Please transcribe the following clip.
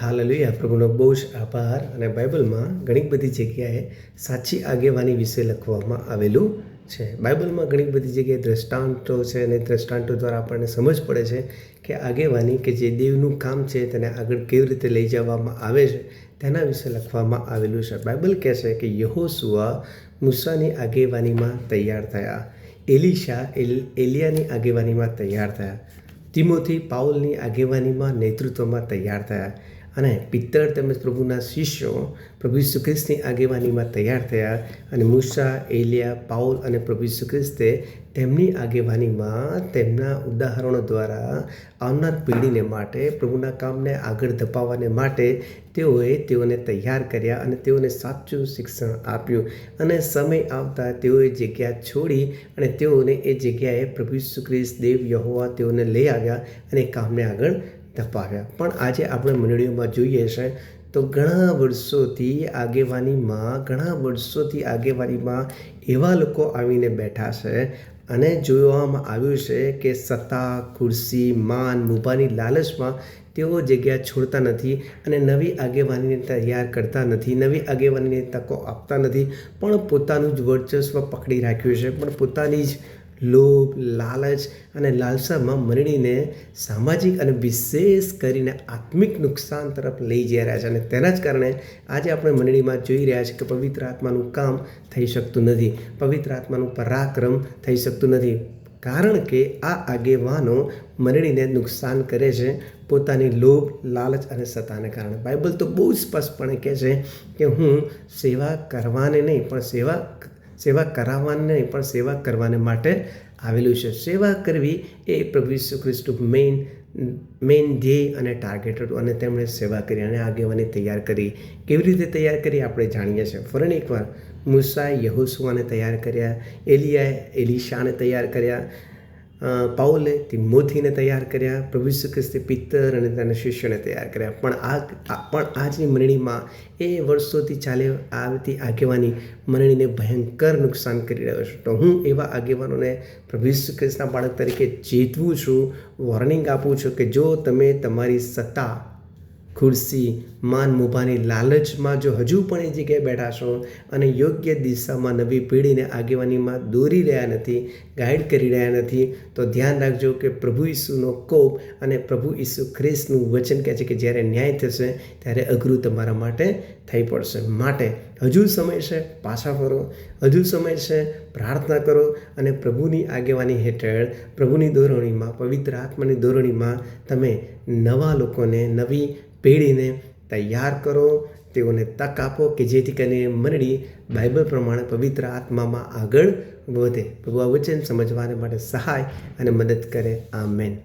Hallelujah પ્રભુનો બહુ જ આભાર અને બાઇબલમાં ઘણી બધી જગ્યાએ સાચી આગેવાની વિશે લખવામાં આવેલું છે. બાઇબલમાં ઘણી બધી જગ્યાએ દ્રષ્ટાંતો છે અને દ્રષ્ટાંતો દ્વારા આપણને સમજ પડે છે કે આગેવાની કે જે દેવનું કામ છે તેને આગળ કેવી રીતે લઈ જવામાં આવે છે તેના વિશે લખવામાં આવેલું છે. બાઇબલ કહે છે કે યહોસુઆ મૂસાની આગેવાનીમાં તૈયાર થયા. એલિશા એલ એલિયાની આગેવાનીમાં તૈયાર થયા. તિમોથી પાઉલની આગેવાનીમાં નેતૃત્વમાં તૈયાર થયા. અને પિત્તળ તેમજ પ્રભુના શિષ્યો પ્રભુ ઈસુ ખ્રિસ્તની આગેવાનીમાં તૈયાર થયા અને મૂસા, એલિયા, પાઉલ અને પ્રભુ ઈસુ ખ્રિસ્તે તેમની આગેવાનીમાં તેમના ઉદાહરણો દ્વારા આવનાર પેઢીને માટે, પ્રભુના કામને આગળ ધપાવવાને માટે તેઓએ તેઓને તૈયાર કર્યા અને તેઓને સાચું શિક્ષણ આપ્યું. અને સમય આવતા તેઓએ જગ્યા છોડી અને તેઓને એ જગ્યાએ પ્રભુ ખ્રિસ્ત દેવ યહોવા તેઓને લઈ આવ્યા અને કામને આગળ ધપાવ્યા પણ આજે આપણે મંડળીઓમાં જોઈએ છે, તો ઘણા વર્ષોથી આગેવાનીમાં ઘણા વર્ષોથી આગેવાનીમાં એવા લોકો આવીને બેઠા છે અને જોવામાં આવ્યું છે કે સત્તા, ખુરશી, માન, મુભાની લાલચમાં તેઓ જગ્યા છોડતા નથી અને નવી આગેવાનીને તૈયાર કરતા નથી, નવી આગેવાનીને તકો આપતા નથી. પણ પોતાનું જ વર્ચસ્વ પકડી રાખ્યું છે, પણ પોતાની જ લોભ, લાલચ અને લાલસામાં મરણીને સામાજિક અને વિશેષ કરીને આત્મિક નુકસાન તરફ લઈ જઈ રહ્યા છે અને તેના જ કારણે આજે આપણે મંડળીમાં જોઈ રહ્યા છીએ કે પવિત્ર આત્માનું કામ થઈ શકતું નથી. પવિત્ર આત્માનું પરાક્રમ થઈ શકતું નથી. કારણ કે આ આગેવાનો મંડળીને નુકસાન કરે છે પોતાની લોભ, લાલચ અને સત્તાને કારણે. બાઇબલ તો બહુ સ્પષ્ટપણે કહે છે કે હું સેવા કરવાને નહીં, પણ સેવા સેવા કરાવવાને પણ સેવા કરવાને માટે આવેલું છે. સેવા કરવી એ પ્રભુ ઈસુ ખ્રિસ્ત મેઇન મેઇન ધ્યેય અને ટાર્ગેટ હતું અને તેમણે સેવા કરી અને આગેવાની તૈયાર કરી. કેવી રીતે તૈયાર કરી આપણે જાણીએ છીએ. ફરી એકવાર મુસાએ યહોસુઆને તૈયાર કર્યા, એલિયાએ, એલિશાને તૈયાર કર્યા પાઉલે તિમોથીને તૈયાર કર્યા, પ્રભુ ઈસુ ખ્રિસ્તે પિત્તર અને તેના શિષ્યોને તૈયાર કર્યા. પણ આ પણ આજની મંડળીમાં એ વર્ષોથી ચાલે આવતી આગેવાની મંડળીને ભયંકર નુકસાન કરી રહ્યો છે. તો હું એવા આગેવાનોને પ્રભુ ઈસુ ખ્રિસ્તના બાળક તરીકે ચેતવું છું વોર્નિંગ આપું છું કે જો તમે તમારી સત્તા ખુરશી, માન મુભાની લાલચમાં જો હજુ પણ એ જગ્યાએ બેઠા છો અને યોગ્ય દિશામાં નવી પેઢીને આગેવાનીમાં દોરી રહ્યા નથી, ગાઈડ કરી રહ્યા નથી, તો ધ્યાન રાખજો કે પ્રભુ ઈસુનો કોપ અને પ્રભુ ઈસુ ખ્રિસ્તનું વચન કહે છે કે જ્યારે ન્યાય થશે, ત્યારે અઘરું તમારા માટે થઈ પડશે. માટે હજુ સમય છે, પાછા ફરો. હજુ સમય છે, પ્રાર્થના કરો અને પ્રભુની આગેવાની હેઠળ, પ્રભુની દોરણીમાં પવિત્ર આત્માની દોરણીમાં તમે નવા લોકોને નવી પેઢીને તૈયાર કરો, તેઓને તક આપો કે જેથી કરીને મંડળી બાઇબલ પ્રમાણે પવિત્ર આત્મામાં આગળ વધે. પ્રભુ આ વચન સમજવાને માટે સહાય અને મદદ કરે. આ મેન